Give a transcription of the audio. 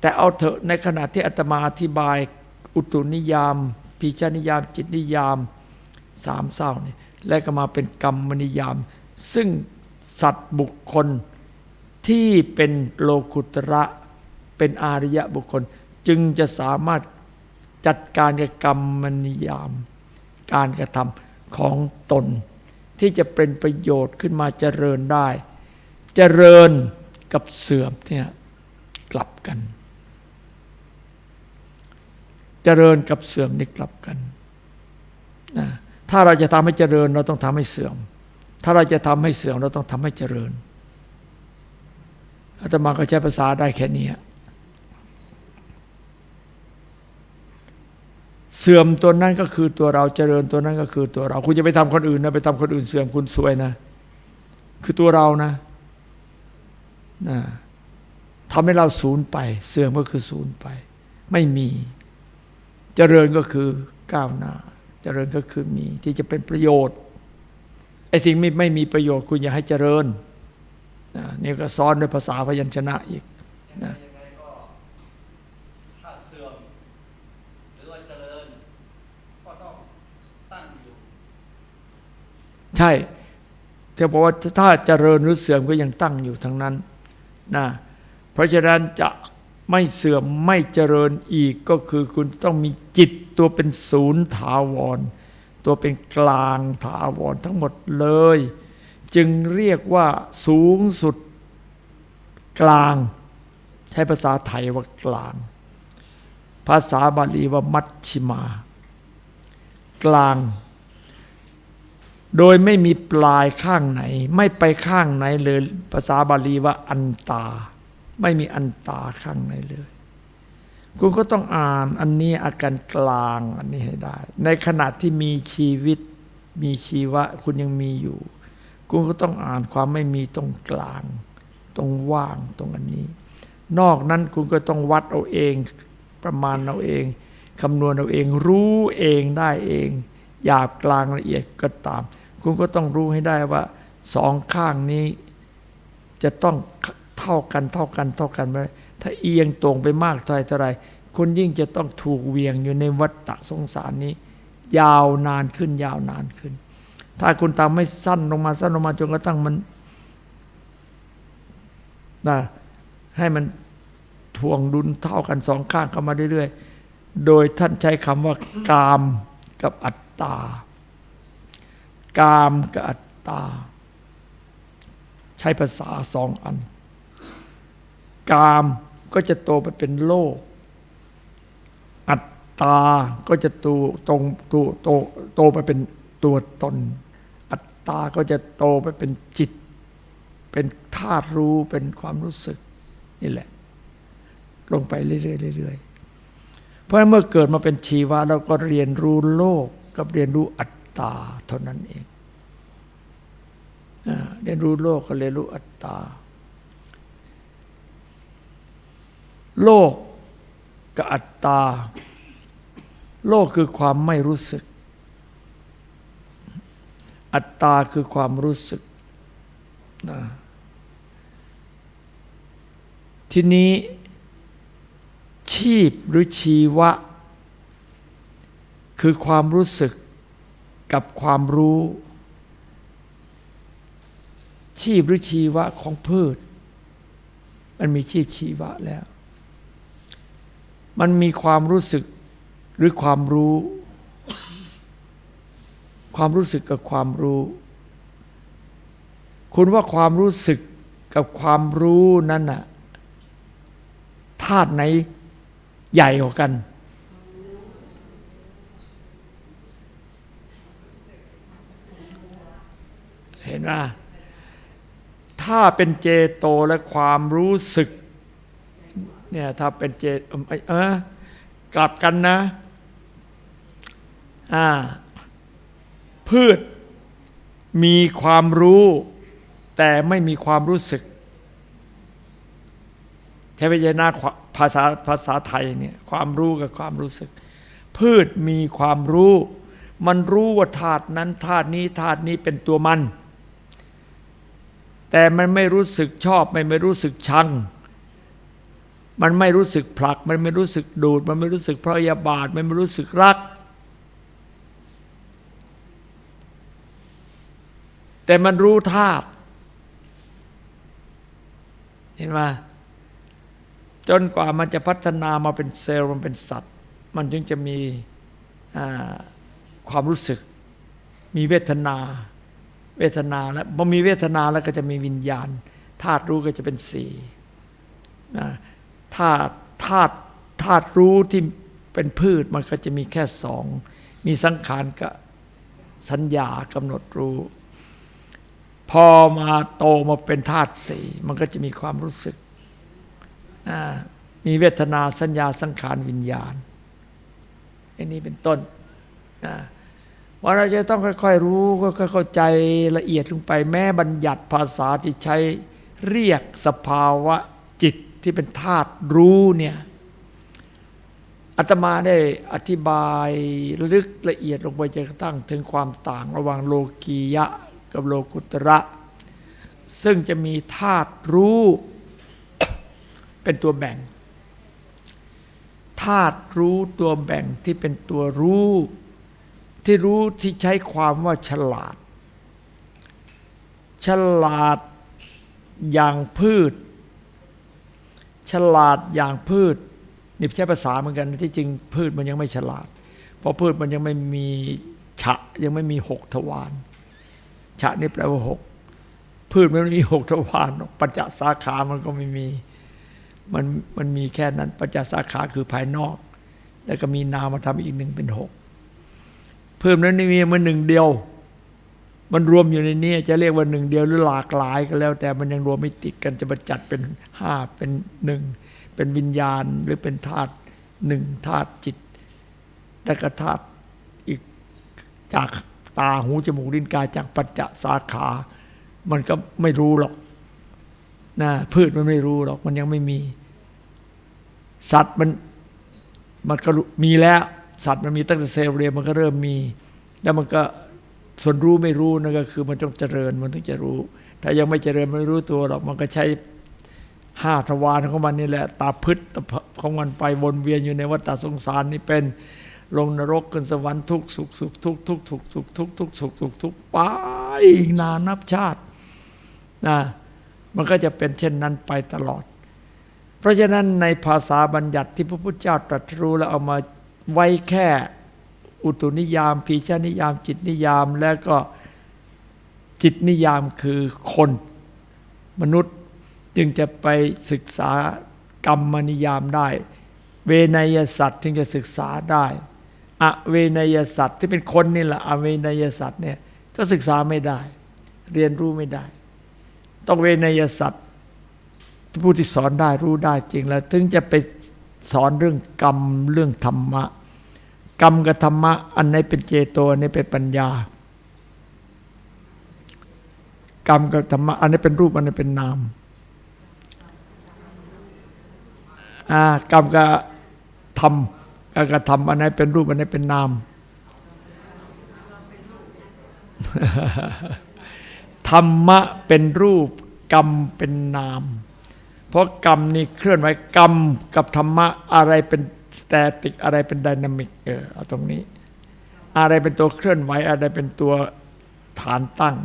แต่เอาเถอะในขณะที่อาตมาอธิบาย อุตุนิยามปีชานิยามจิตนิยามสามเศร้านี่และก็มาเป็นกรรมนิยาม ซึ่งสัตว์บุคคลที่เป็นโลกุตระเป็นอาริยะบุคคล จึงจะสามารถจัดการกับกรรมนิยาม การกระทำของตน ที่จะเป็นประโยชน์ขึ้นมาเจริญได้ เจริญกับเสื่อมเนี่ยกลับกัน จริญกับเสื่อมนี่กลับกันนะถ้าเราจะทำให้เจริญเราต้องทำให้เสื่อม ถ้าเราจะทำให้เสื่อมเราต้องทำให้เจริญอาตมาก็ใช้ภาษาได้แค่นี้เสื่อมตัวนั้นก็คือตัวเราเจริญตัวนั้นก็คือตัวเรา คุณจะไปทำคนอื่นนะไปทำคนอื่นเสื่อมคุณสวยนะ คือตัวเรานะนะทำให้เราศูนย์ไป เสื่อมก็คือศูนย์ไป ไม่มี เจริญก็คือก้าวหน้า เจริญก็คือมีที่จะเป็นประโยชน์ไอ้สิ่งไม่ไม่มีประโยชน์คุณอย่าให้เจริญนะนี่ก็ซ้อนด้วยภาษาพยัญชนะอีกนะยังไงก็ถ้าเสื่อมหรือว่าเจริญก็ต้องตั้งอยู่ใช่เธอบอกว่าถ้าเจริญหรือเสื่อมก็ยังตั้งอยู่ทั้งนั้นนะเพราะฉะนั้นจะ ไม่เสื่อมไม่เจริญอีกก็คือคุณต้องมีจิตตัวเป็นศูนย์ถาวร ตัวเป็นกลางถาวรทั้งหมดเลย จึงเรียกว่าสูงสุดกลาง ใช้ภาษาไทยว่ากลาง ภาษาบาลีว่ามัชชิมา กลาง โดยไม่มีปลายข้างไหน ไม่ไปข้างไหนเลยภาษาบาลีว่าอันตา ไม่มีอันตาข้างไหนเลย คุณก็ต้องอ่านอันนี้อาการกลางอันนี้ให้ได้ ในขณะที่มีชีวิตมีชีวะ คุณยังมีอยู่ คุณก็ต้องอ่านความไม่มีตรงกลาง ตรงว่างตรงอันนี้ นอกนั้นคุณก็ต้องวัดเอาเองประมาณเอาเองคำนวณเอาเองรู้เองได้เองหยาบกลางละเอียดก็ตาม คุณก็ต้องรู้ให้ได้ว่าสองข้างนี้จะต้อง เท่ากันเท่ากันเท่ากันไม่ได้ถ้าเอียงตรงไปมากเท่าไรเท่าไรคุณยิ่งจะต้องถูกเวียงอยู่ในวัฏฏะสงสารนี้ ยาวนานขึ้นยาวนานขึ้น ถ้าคุณทำไม่สั้นลงมาสั้นลงมาจนกระทั่งมันนะให้มันทวงดุลเท่ากันสองข้างเข้ามาเรื่อยๆ โดยท่านใช้คำว่ากามกับอัตตา กามกับอัตตา ใช้ภาษาสองอัน กามก็จะโตไปเป็นโลก อัตตา ก็จะโตตรงโตโตโตไปเป็นตัวตน อัตตา ก็จะโตไปเป็นจิต เป็นธาตุรู้เป็นความรู้สึกนี่แหละ ลงไปเรื่อยๆเรื่อยๆเพราะฉะนั้นเมื่อเกิดมาเป็นชีวะเราก็เรียนรู้โลกกับเรียนรู้อัตตาเท่านั้นเองเรียนรู้โลกก็เรียนรู้อัตตา โลกกับอัตตา โลกคือความไม่รู้สึก อัตตาคือความรู้สึกนะทีนี้ชีพหรือชีวะ คือความรู้สึกกับความรู้ ชีพหรือชีวะของพืช มันมีชีพชีวะแล้ว มันมีความรู้สึกหรือความรู้ ความรู้สึกกับความรู้ คุณว่าความรู้สึกกับความรู้นั้นน่ะธาตุไหนใหญ่กว่ากัน เห็นไหมถ้าเป็นเจโตและความรู้สึก เนี่ยถ้าเป็นเจเออกลับกันนะอ่าพืชมีความรู้ แต่ไม่มีความรู้สึกใช้พยัญชนะภาษาภาษาไทยเนี่ยความรู้กับความรู้สึก พืชมีความรู้ มันรู้ว่าธาตุนั้นธาตุนี้ธาตุนี้เป็นตัวมัน แต่มันไม่รู้สึกชอบไม่ไม่รู้สึกชัง มันไม่รู้สึกผลัก มันไม่รู้สึกดูด มันไม่รู้สึกพยาบาท มันไม่รู้สึกรัก แต่มันรู้ธาตุเห็นไหมจนกว่ามันจะพัฒนามาเป็นเซลล์มันเป็นสัตว์ มันจึงจะมีความรู้สึก มีเวทนา เวทนาแล้วพอมีเวทนาแล้วก็จะมีวิญญาณธาตุรู้ก็จะเป็นสี่นะ ธาตุธาตุธาตุรู้ที่เป็นพืชมันก็จะมีแค่สองมีสังขารกับสัญญากำหนดรู้ พอมาโตมาเป็นธาตุสี่มันก็จะมีความรู้สึก มีเวทนาสัญญาสังขารวิญญาณอันนี้เป็นต้นว่าเราจะต้องค่อยๆรู้ก็ค่อยๆเข้าใจละเอียดลงไปแม้บัญญัติภาษาที่ใช้เรียกสภาวะ ที่เป็นธาตุรู้เนี่ยอาตมาได้อธิบายลึกละเอียดลงไปจนกระทั่งถึงความต่างระหว่างโลกียะกับโลกุตระ ซึ่งจะมีธาตุรู้ เป็นตัวแบ่งธาตุรู้ตัวแบ่งที่เป็นตัวรู้ ที่รู้ที่ใช้ความว่าฉลาด ฉลาดอย่างพืช ฉลาดอย่างพืชนี่ใช้ภาษาเหมือนกันที่จริงพืชมันยังไม่ฉลาด เพราะพืชมันยังไม่มีฉะยังไม่มีหกทวารฉะนี่แปลว่าหกพืชมันไม่มีหกทวารหรปัญจสาขามันก็ไม่มีมันมันมีแค่นั้นปัญจสาขาคือภายนอก แล้วก็มีนามมาทำอีกหนึ่งเป็นหกเพิ่มนั้นมีมันหนึ่งเดียว มันรวมอยู่ในนี้จะเรียกว่าหนึ่งเดียวหรือหลากหลายก็แล้ว แต่มันยังรวมไม่ติดกันจะมาจัดเป็นห้าเป็นหนึ่งเป็นวิญญาณหรือเป็นธาตุหนึ่งธาตุจิตแต่ก็ธาตุอีกจากตาหูจมูกลิ้นกายจากปัจจสาขา มันก็ไม่รู้หรอกนะพืชมันไม่รู้หรอกมันยังไม่มี สัตว์มันมันก็มีแล้ว สัตว์มันมีตั้งแต่เซลล์เรียมันก็เริ่มมี แล้วมันก็ ส่วนรู้ไม่รู้นั่นก็คือมันต้องเจริญมันถึงจะรู้ ถ้ายังไม่เจริญไม่รู้ตัวหรอกมันก็ใช้ห้าทวารของมันนี่แหละ ตาพึษของมันไปวนเวียนอยู่ในวัฏสงสารนี่เป็นลงนรกขึ้นสวรรค์ทุกสุขสุขทุกทุกทุกทุกทุกทุกสุขสุขทุกไปอีกนานนับชาตินะมันก็จะเป็นเช่นนั้นไปตลอด เพราะฉะนั้นในภาษาบัญญัติที่พระพุทธเจ้าตรัสรู้แล้วเอามาไว้แค่ อุตุนิยามพีชานิยาม จิตนิยามแล้วก็จิตนิยามคือคนมนุษย์จึงจะไปศึกษากรรมนิยามได้ เวนยสัตว์จึงจะศึกษาได้ อเวนยสัตว์ที่เป็นคนนี่แหละอเวนยสัตว์เนี่ยก็ศึกษาไม่ได้ เรียนรู้ไม่ได้ ต้องเวนยสัตว์ผู้ที่สอนได้รู้ได้จริงแล้ว ถึงจะไปสอนเรื่องกรรมเรื่องธรรมะ กรรมกับธรรมะ อันไหนเป็นเจโตอันไหนเป็นปัญญา กรรมกับธรรมะอันไหนเป็นรูปอันไหนเป็นนามกรรมกับธรรมการกระทำอันไหนเป็นรูปอันไหนเป็นนามธรรมะเป็นรูปกรรมเป็นนาม เพราะกรรมนี่เคลื่อนไหวกรรมกับธรรมะอะไรเป็น สแตติกอะไรเป็นดินามิกเออเอาตรงนี้ อะไรเป็นตัวเคลื่อนไหวอะไรเป็นตัวฐานตั้ง